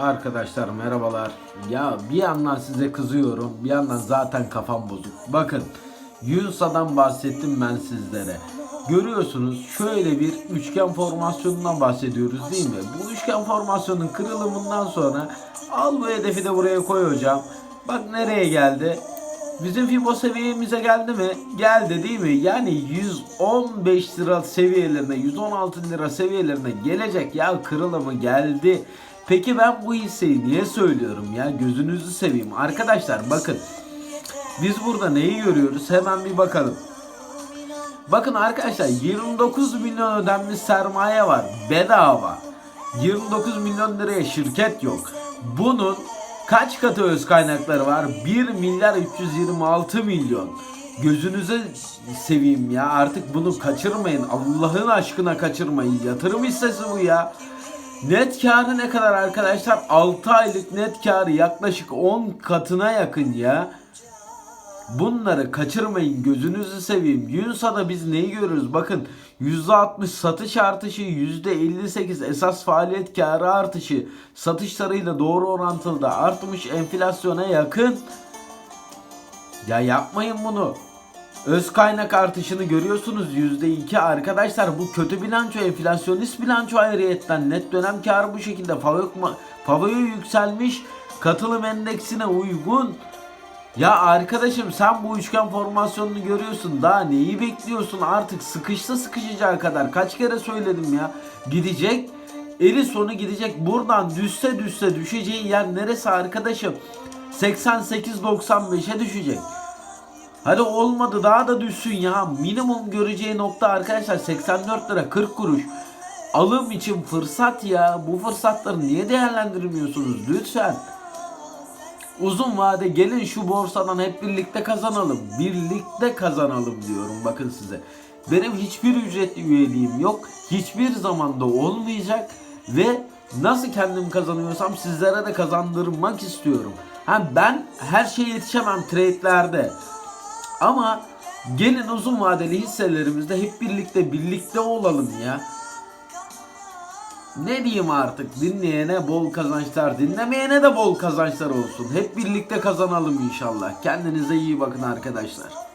Arkadaşlar merhabalar. Ya bir yandan size kızıyorum, bir yandan zaten kafam bozuk. Bakın, Yunusa'dan bahsettim ben sizlere. Görüyorsunuz şöyle bir üçgen formasyonundan bahsediyoruz değil mi? Bu üçgen formasyonun kırılımından sonra al bu hedefi de buraya koy hocam. Bak nereye geldi? Bizim Fibo seviyemize geldi mi? Geldi değil mi? Yani 115 lira seviyelerine, 116 lira seviyelerine gelecek ya kırılımı geldi. Peki ben bu hisseyi niye söylüyorum ya? Gözünüzü seveyim. Arkadaşlar bakın. Biz burada neyi görüyoruz? Hemen bir bakalım. Bakın arkadaşlar 29 milyon ödenmiş sermaye var. Bedava. 29 milyon liraya şirket yok. Bunun kaç katı öz kaynakları var? 1 milyar 326 milyon. Gözünüze seveyim ya artık bunu kaçırmayın. Allah'ın aşkına kaçırmayın. Yatırım hissesi bu ya. Net karı ne kadar arkadaşlar? 6 aylık net karı yaklaşık 10 katına yakın ya. Bunları kaçırmayın gözünüzü seveyim. Yunsa'da biz neyi görürüz? Bakın %60 satış artışı, %58 esas faaliyet karı artışı, satışlarıyla doğru orantılı da artmış enflasyona yakın. Ya yapmayın bunu. Öz kaynak artışını görüyorsunuz %2 arkadaşlar bu kötü bilanço enflasyonist bilanço ayrıyetten net dönem karı bu şekilde Favoyo yükselmiş katılım endeksine uygun ya arkadaşım sen bu üçgen formasyonunu görüyorsun. Daha neyi bekliyorsun artık sıkışsa sıkışacağı kadar. Kaç kere söyledim ya. Gidecek. Eli sonu gidecek. Buradan düşse düşse düşeceği yer neresi arkadaşım? 88-95'e düşecek. Hadi olmadı daha da düşsün ya. Minimum göreceği nokta arkadaşlar 84 lira 40 kuruş. Alım için fırsat ya. Bu fırsatları niye değerlendirmiyorsunuz lütfen? Uzun vade gelin şu borsadan hep birlikte kazanalım. Birlikte kazanalım diyorum bakın size. Benim hiçbir ücretli üyeliğim yok. Hiçbir zamanda olmayacak. Ve nasıl kendim kazanıyorsam sizlere de kazandırmak istiyorum. Ha ben her şeye yetişemem trade'lerde. Ama gelin uzun vadeli hisselerimizde hep birlikte birlikte olalım ya. Ne diyeyim artık dinleyene bol kazançlar dinlemeyene de bol kazançlar olsun. Hep birlikte kazanalım inşallah. Kendinize iyi bakın arkadaşlar.